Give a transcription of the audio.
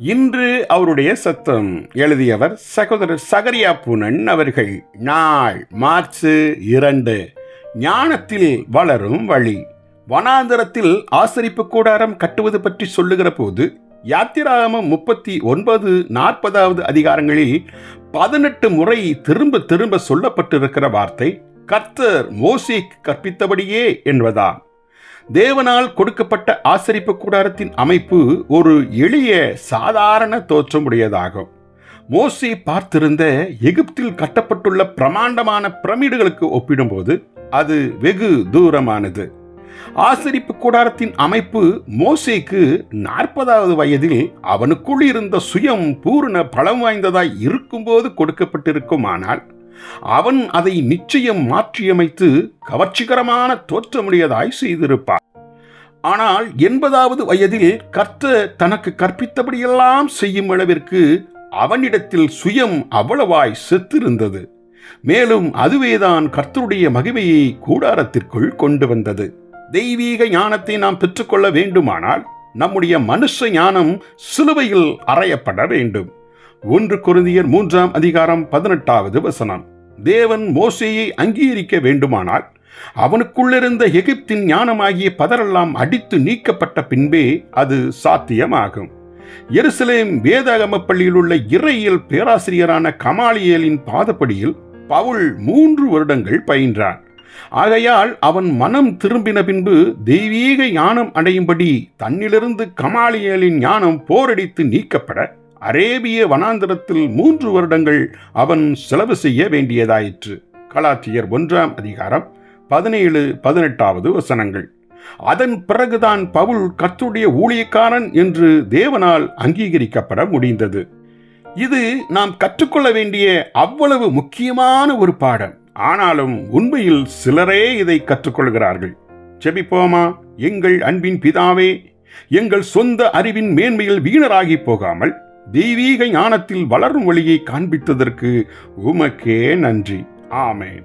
இன்று அவருடைய சத்தம் எழுதியவர் சகோதரர் சகரியா பூனன் அவர்கள். நாள் மார்ச் இரண்டு. ஞானத்தில் வளரும் வழி. வனாந்தரத்தில் ஆசரிப்பு கூடாரம் கட்டுவது பற்றி சொல்லுகிற போது யாத்திராமம் முப்பத்தி ஒன்பது நாற்பதாவது அதிகாரங்களில் பதினெட்டு முறை திரும்ப திரும்ப சொல்லப்பட்டிருக்கிற வார்த்தை கர்த்தர் மோசேக்கு கற்பித்தபடியே என்பதான் தேவனால் கொடுக்கப்பட்ட ஆசரிப்பு கூடாரத்தின் அமைப்பு ஒரு எளிய சாதாரண தோற்றமுடையதாகும். மோசி பார்த்திருந்த எகிப்தில் கட்டப்பட்டுள்ள பிரமாண்டமான பிரமிடுகளுக்கு ஒப்பிடும்போது அது வெகு தூரமானது. ஆசரிப்பு கூடாரத்தின் அமைப்பு மோசேக்கு நாற்பதாவது வயதில் அவனுக்குள் இருந்த சுயம் பூரண பலம் வாய்ந்ததாய் இருக்கும்போது கொடுக்கப்பட்டிருக்குமானால் அவன் அதை நிச்சயம் மாற்றியமைத்து கவர்ச்சிகரமான தோற்றமுடையதாய் செய்திருப்பார் ஆனால் எண்பதாவது வயதில் கர்த்தர் தனக்கு கற்பித்தபடியெல்லாம் செய்யும் அளவிற்கு அவனிடத்தில் சுயம் அவ்வளவாய் செத்திருந்தது. மேலும் அதுவேதான் கர்த்தருடைய மகிமையை கூடாரத்திற்குள் கொண்டு வந்தது. தெய்வீக ஞானத்தை நாம் பெற்றுக்கொள்ள வேண்டுமானால் நம்முடைய மனுஷ ஞானம் சிலுவையில் அறையப்பட வேண்டும். ஒன்று குருந்தியர் மூன்றாம் அதிகாரம் பதினெட்டாவது வசனம். தேவன் மோசையை அங்கீகரிக்க வேண்டுமானால் அவனுக்குள்ளிருந்த எகிப்தின் ஞானமாகிய பதரெல்லாம் அடித்து நீக்கப்பட்ட பின்பே அது சாத்தியமாகும். எருசலேம் வேதாகம பள்ளியில் உள்ள இறையியல் பேராசிரியரான கமாலியலின் பாதப்படியில் பவுல் மூன்று வருடங்கள் பயின்றான். ஆகையால் அவன் மனம் திரும்பின பின்பு தெய்வீக ஞானம் அடையும்படி தன்னிலிருந்து கமாலியலின் ஞானம் போரடித்து நீக்கப்பட அரேபிய வனாந்தரத்தில் மூன்று வருடங்கள் அவன் செலவு செய்ய வேண்டியதாயிற்று. கலாத்தியர் ஒன்றாம் அதிகாரம் பதினேழு பதினெட்டாவது வசனங்கள். அதன் பிறகுதான் பவுல் கத்துடைய ஊழியக்காரன் என்று தேவனால் அங்கீகரிக்கப்பட முடிந்தது. இது நாம் கற்றுக்கொள்ள வேண்டிய அவ்வளவு முக்கியமான ஒரு பாடம். ஆனாலும் உண்மையில் சிலரே இதை கற்றுக்கொள்கிறார்கள். செபிப்போமா? எங்கள் அன்பின் பிதாவே எங்கள் சொந்த அறிவின் மேன்மையில் வீணராகி போகாமல் தெய்வீக ஞானத்தில் வளரும் வழியை காண்பித்ததற்கு உமக்கே நன்றி. ஆமேன்.